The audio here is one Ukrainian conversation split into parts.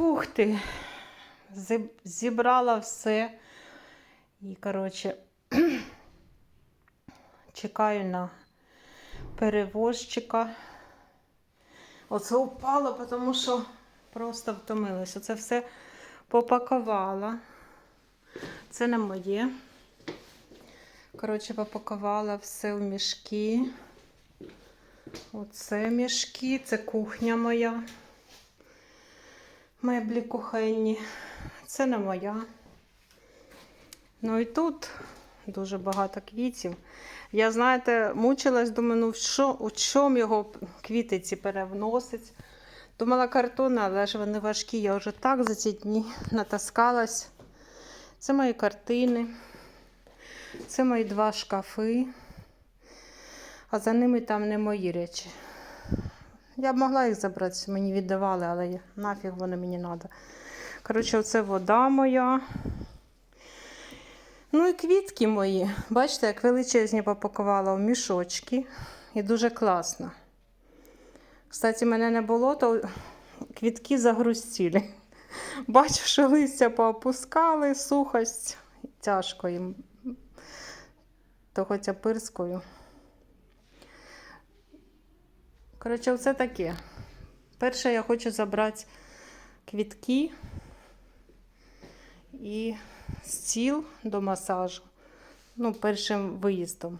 Фух ти. Зібрала все. І, коротше, чекаю на перевозчика. Оце упало, тому що просто втомилась. Оце все попакувала. Це не моє. Коротше, попакувала все в мішки. Оце мішки, це кухня моя. Меблі кухенні. Це не моя. Ну і тут дуже багато квітів. Я, знаєте, мучилась, думаю, ну що, у чому його квіти ці перевносить. Думала картон, але ж вони важкі. Я вже так за ці дні натаскалась. Це мої картини. Це мої два шкафи. А за ними там не мої речі. Я б могла їх забрати, мені віддавали, але нафіг вони мені треба. Коротше, оце вода моя. Ну і квітки мої. Бачите, як величезні попакувала в мішочки. І дуже класно. Кстати, мене не було, то квітки загрустіли. Бачу, що листя поопускали, сухость. Тяжко їм. То хоча пирскою. Коротше, все таке. Перше, я хочу забрати квітки і стіл до масажу. Ну, першим виїздом.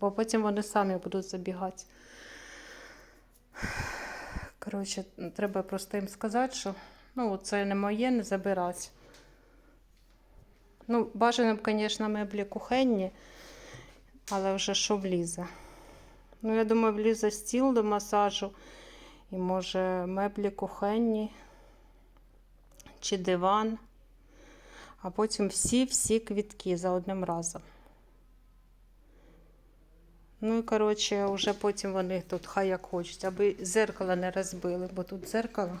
Бо потім вони самі будуть забігати. Коротше, треба просто їм сказати, що ну, це не моє, не забирати. Ну, бажано б, звісно, меблі кухенні, але вже що влізе. Ну, я думаю, влізе стіл до масажу. І може меблі кухенні чи диван. А потім всі-всі квітки за одним разом. Ну і коротше, вже потім вони тут хай як хочуть, аби зеркало не розбили, бо тут зеркало.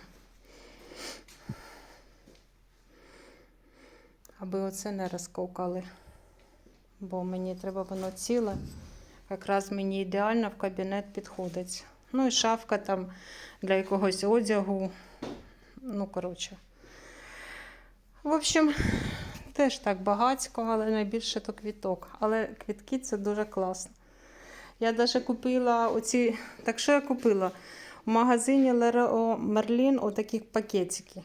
Аби оце не розковкали. Бо мені треба воно ціле. Якраз мені ідеально в кабінет підходить. Ну і шафка там для якогось одягу. Ну, коротше. В общем, теж так багатько, але найбільше то квіток. Але квітки це дуже класно. Я навіть купила оці. Так що я купила? В магазині Leroy Merlin отакі пакетики.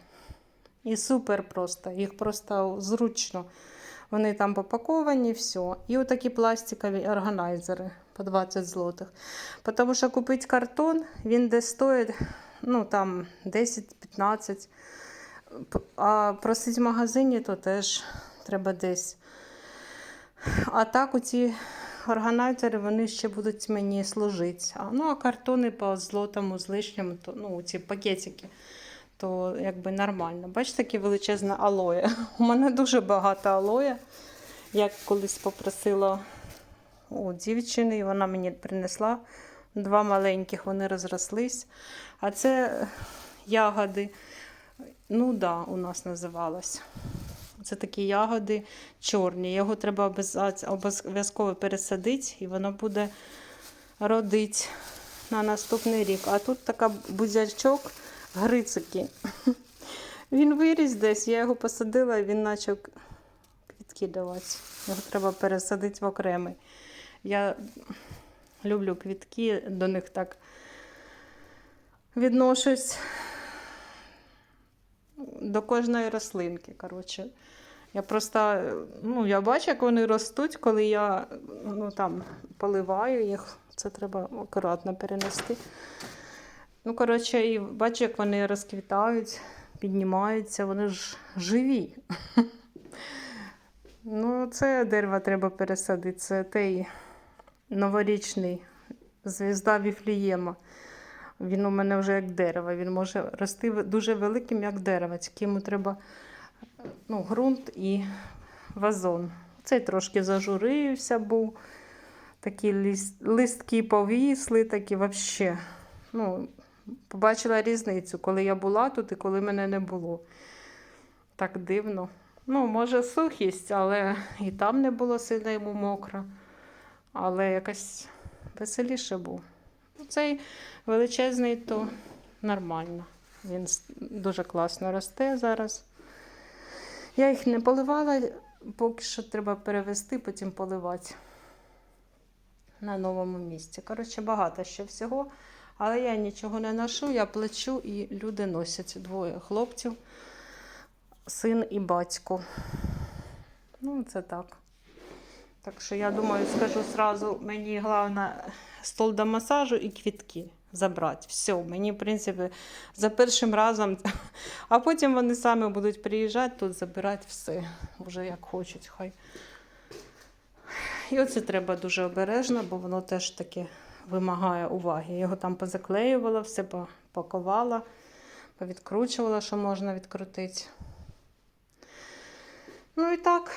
І супер просто. Їх просто зручно. Вони там попаковані, все. І отакі пластикові органайзери по 20 злотих. Тому що купити картон, він десь стоїть ну, там 10-15. А просить в магазині, то теж треба десь. А так оці органайзери вони ще будуть мені служити. Ну, а картони по злотому з лишньому, то, ну, ці пакетики, то якби нормально. Бачите, таке величезне алоє. У мене дуже багато алоє. Я колись попросила у дівчини, і вона мені принесла два маленьких, вони розрослись. А це ягоди. Ну да, у нас називалось. Це такі ягоди чорні. Його треба обов'яз- обов'язково пересадити, і воно буде родити на наступний рік. А тут така бузячок грицики. Він виріс десь, я його посадила, і він почав квітки давати. Його треба пересадити в окремий. Я люблю квітки, до них так відношусь до кожної рослинки. Коротше. Я просто ну, я бачу, як вони ростуть, коли я ну, там, поливаю їх. Це треба акуратно перенести. Ну, коротше, і бачу, як вони розквітають, піднімаються, вони ж живі. Ну, це дерево треба пересадити. Це той новорічний звізда Віфлієма. Він у мене вже як дерево. Він може рости дуже великим, як дерево. Тільки йому треба ну, ґрунт і вазон. Цей трошки зажурився був. Такі ліс- листки повісли, такі взагалі. Ну, побачила різницю, коли я була тут і коли мене не було. Так дивно. Ну, може, сухість, але і там не було сильно йому мокро. Але якось веселіше був. Ну, Цей величезний, то нормально. Він дуже класно росте зараз. Я їх не поливала, поки що треба перевести, потім поливати на новому місці. Коротше, багато ще всього. Але я нічого не ношу, я плечу і люди носять двоє хлопців, син і батько. Ну, це так. Так що я думаю, скажу сразу, мені головне стол до масажу і квітки забрати. Все, мені, в принципі, за першим разом, а потім вони самі будуть приїжджати тут забирати все, вже як хочуть, хай. І оце треба дуже обережно, бо воно теж таке вимагає уваги. Я його там позаклеювала, все попакувала, повідкручувала, що можна відкрутити. Ну і так,